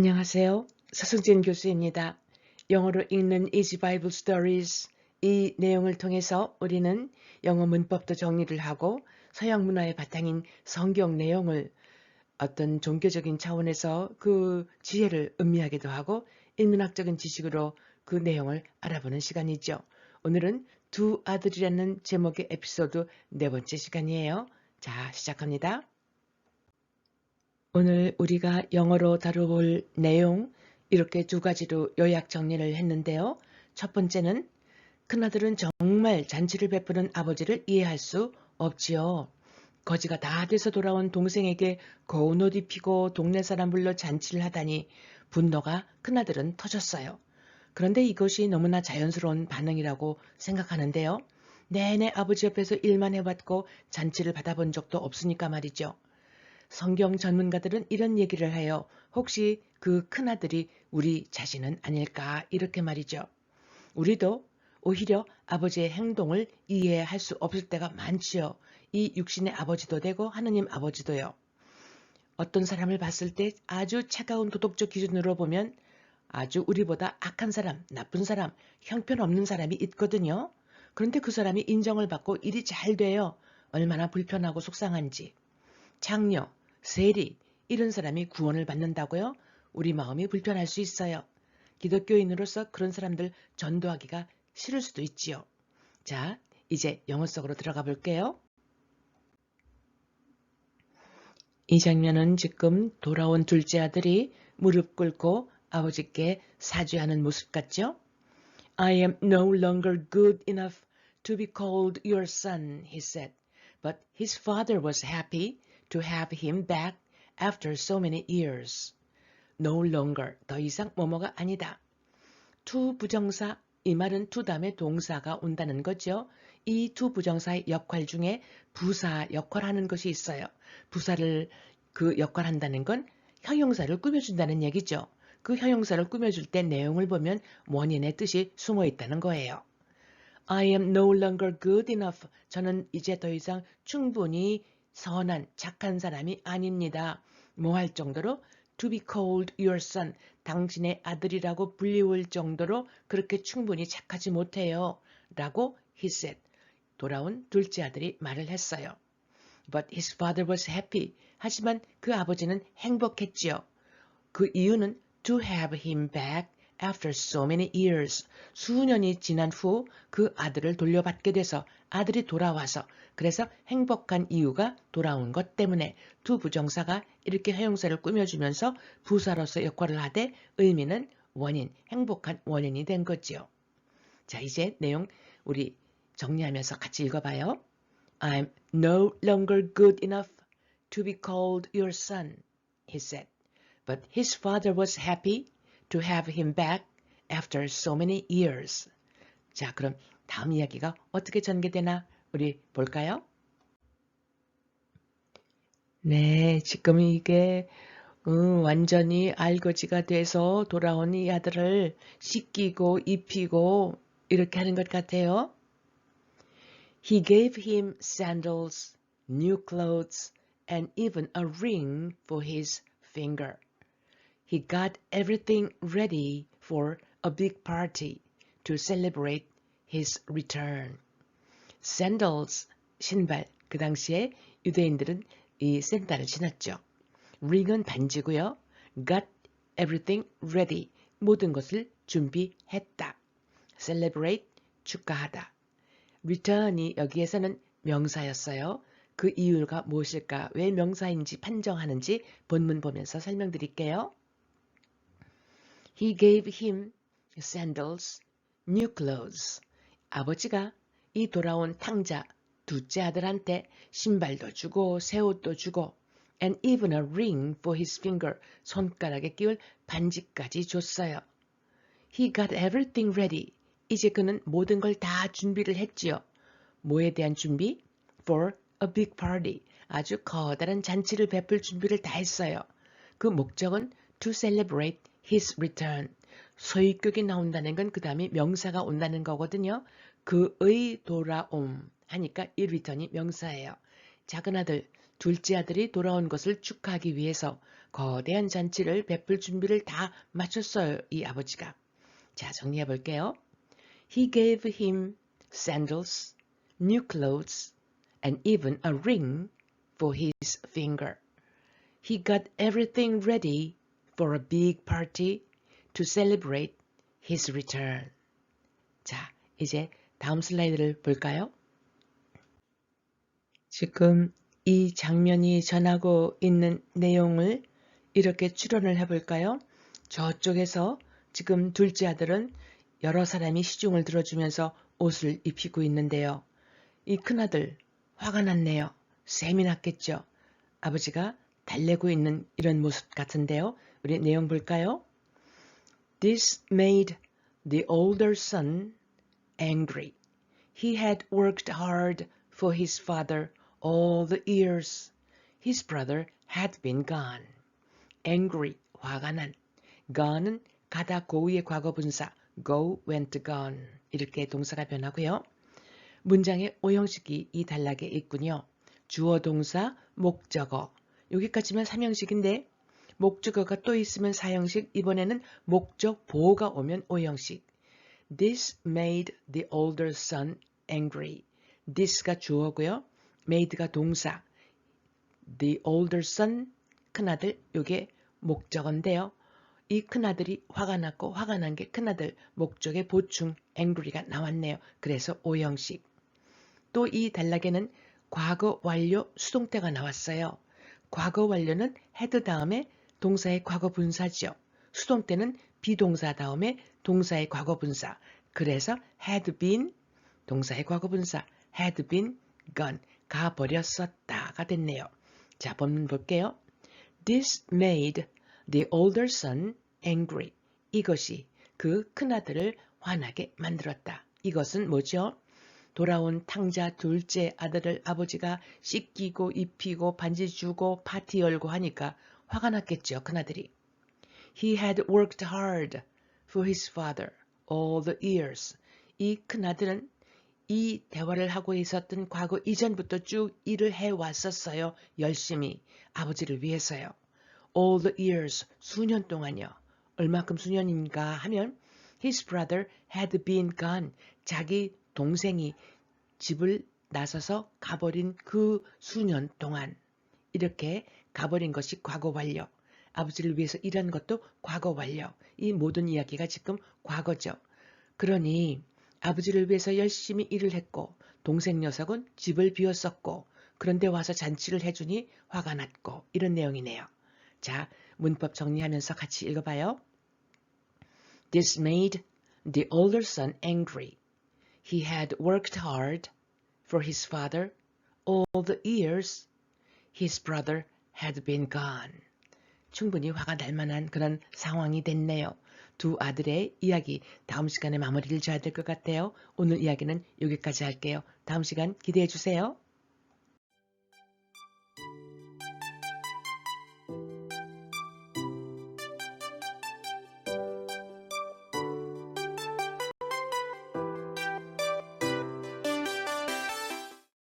안녕하세요. 서승진 교수입니다. 영어로 읽는 Easy Bible Stories 이 내용을 통해서 우리는 영어 문법도 정리를 하고 서양 문화의 바탕인 성경 내용을 어떤 종교적인 차원에서 그 지혜를 음미하기도 하고 인문학적인 지식으로 그 내용을 알아보는 시간이죠. 오늘은 두 아들이라는 제목의 에피소드 네 번째 시간이에요. 자, 시작합니다. 오늘 우리가 영어로 다뤄볼 내용 이렇게 두 가지로 요약 정리를 했는데요. 첫 번째는 큰아들은 정말 잔치를 베푸는 아버지를 이해할 수 없지요. 거지가 다 돼서 돌아온 동생에게 고운 옷 입히고 동네 사람 불러 잔치를 하다니 분노가 큰아들은 터졌어요. 그런데 이것이 너무나 자연스러운 반응이라고 생각하는데요. 내내 아버지 옆에서 일만 해봤고 잔치를 받아본 적도 없으니까 말이죠. 성경 전문가들은 이런 얘기를 해요. 혹시 그 큰아들이 우리 자신은 아닐까 이렇게 말이죠. 우리도 오히려 아버지의 행동을 이해할 수 없을 때가 많지요. 이 육신의 아버지도 되고 하느님 아버지도요. 어떤 사람을 봤을 때 아주 차가운 도덕적 기준으로 보면 아주 우리보다 악한 사람, 나쁜 사람, 형편없는 사람이 있거든요. 그런데 그 사람이 인정을 받고 일이 잘 돼요. 얼마나 불편하고 속상한지. 장녀, 세리 이런 사람이 구원을 받는다고요? 우리 마음이 불편할 수 있어요. 기독교인으로서 그런 사람들 전도하기가 싫을 수도 있지요. 자, 이제 영어 속으로 들어가 볼게요. 이 장면은 지금 돌아온 둘째 아들이 무릎 꿇고 아버지께 사죄하는 모습 같죠? I am no longer good enough to be called your son, he said. But his father was happy to have him back after so many years. No longer, 더 이상 뭐뭐가 아니다. to 부정사, 이 말은 to 다음에 동사가 온다는 거죠. 이 to 부정사의 역할 중에 부사 역할하는 것이 있어요. 부사를 그 역할한다는 건 형용사를 꾸며준다는 얘기죠. 그 형용사를 꾸며줄 때 내용을 보면 원인의 뜻이 숨어 있다는 거예요. I am no longer good enough. 저는 이제 더 이상 충분히 선한 착한 사람이 아닙니다. 뭐 할 정도로 to be called your son 당신의 아들이라고 불리울 정도로 그렇게 충분히 착하지 못해요. 라고 he said. 돌아온 둘째 아들이 말을 했어요. But his father was happy. 하지만 그 아버지는 행복했지요. 그 이유는 to have him back after so many years. 수년이 지난 후 그 아들을 돌려받게 돼서 아들이 돌아와서 그래서 행복한 이유가 돌아온 것 때문에 두 부정사가 이렇게 형용사를 꾸며주면서 부사로서 역할을 하되 의미는 원인, 행복한 원인이 된 거지요. 자, 이제 내용 우리 정리하면서 같이 읽어봐요. I'm no longer good enough to be called your son, he said. But his father was happy to have him back after so many years. 자, 그럼 다음 이야기가 어떻게 전개되나 우리 볼까요? 네, 지금 이게 음, 완전히 알거지가 돼서 돌아온 이 아들을 씻기고 입히고 이렇게 하는 것 같아요. He gave him sandals, new clothes, and even a ring for his finger. He got everything ready for a big party to celebrate his return. Sandals, 신발. 그 당시에 유대인들은 이 샌달을 신었죠. ring은 반지고요. got everything ready. 모든 것을 준비했다. celebrate, 축하하다. return이 여기에서는 명사였어요. 그 이유가 무엇일까? 왜 명사인지 판정하는지 본문 보면서 설명드릴게요. He gave him sandals, new clothes. 아버지가 이 돌아온 탕자 둘째 아들한테 신발도 주고 새 옷도 주고 and even a ring for his finger 손가락에 끼울 반지까지 줬어요. He got everything ready. 이제 그는 모든 걸 다 준비를 했지요. 뭐에 대한 준비? For a big party. 아주 커다란 잔치를 베풀 준비를 다 했어요. 그 목적은 to celebrate his return. 소유격이 나온다는 건 그 다음에 명사가 온다는 거거든요. 그의 돌아옴 하니까 이 return이 명사예요. 작은 아들, 둘째 아들이 돌아온 것을 축하하기 위해서 거대한 잔치를 베풀 준비를 다 마쳤어요, 이 아버지가. 자, 정리해 볼게요. He gave him sandals, new clothes, and even a ring for his finger. He got everything ready for a big party to celebrate his return. 자, 이제 다음 슬라이드를 볼까요? 지금 이 장면이 전하고 있는 내용을 이렇게 추론을 해볼까요? 저쪽에서 지금 둘째 아들은 여러 사람이 시중을 들어주면서 옷을 입히고 있는데요. 이 큰아들 화가 났네요. 셈이 났겠죠. 아버지가 달래고 있는 이런 모습 같은데요. 우리 내용 볼까요? This made the older son angry. He had worked hard for his father all the years. His brother had been gone. angry, 화가 난. gone은 가다 go의 과거 분사, go, went, gone 이렇게 동사가 변하고요. 문장의 오형식이 이 단락에 있군요. 주어 동사, 목적어. 여기까지면 3형식인데 목적어가 또 있으면 4형식, 이번에는 목적 보호가 오면 5형식. This made the older son angry. this가 주어고요. made가 동사. the older son, 큰아들, 요게 목적어인데요. 이 큰아들이 화가 났고 화가 난 게 큰아들 목적의 보충 angry가 나왔네요. 그래서 5형식. 또 이 단락에는 과거 완료 수동태가 나왔어요. 과거 완료는 had 다음에 동사의 과거 분사죠. 수동태는 비동사 다음에 동사의 과거 분사. 그래서 had been 동사의 과거 분사 had been gone 가버렸었다가 됐네요. 자, 본문 볼게요. This made the older son angry. 이것이 그 큰아들을 화나게 만들었다. 이것은 뭐죠? 돌아온 탕자 둘째 아들을 아버지가 씻기고 입히고 반지 주고 파티 열고 하니까 화가 났겠죠, 큰아들이. He had worked hard for his father all the years. 이 큰아들은 이 대화를 하고 있었던 과거 이전부터 쭉 일을 해왔었어요. 열심히. 아버지를 위해서요. All the years, 수년 동안요. 얼마큼 수년인가 하면 His brother had been gone. 자기 동생이 집을 나서서 가버린 그 수년 동안 이렇게 가버린 것이 과거 완료. 아버지를 위해서 일한 것도 과거 완료. 이 모든 이야기가 지금 과거죠. 그러니 아버지를 위해서 열심히 일을 했고 동생 녀석은 집을 비웠었고 그런데 와서 잔치를 해주니 화가 났고 이런 내용이네요. 자, 문법 정리하면서 같이 읽어봐요. This made the older son angry. He had worked hard for his father all the years his brother had been gone. 충분히 화가 날 만한 그런 상황이 됐네요. 두 아들의 이야기 다음 시간에 마무리를 줘야 될 것 같아요. 오늘 이야기는 여기까지 할게요. 다음 시간 기대해 주세요.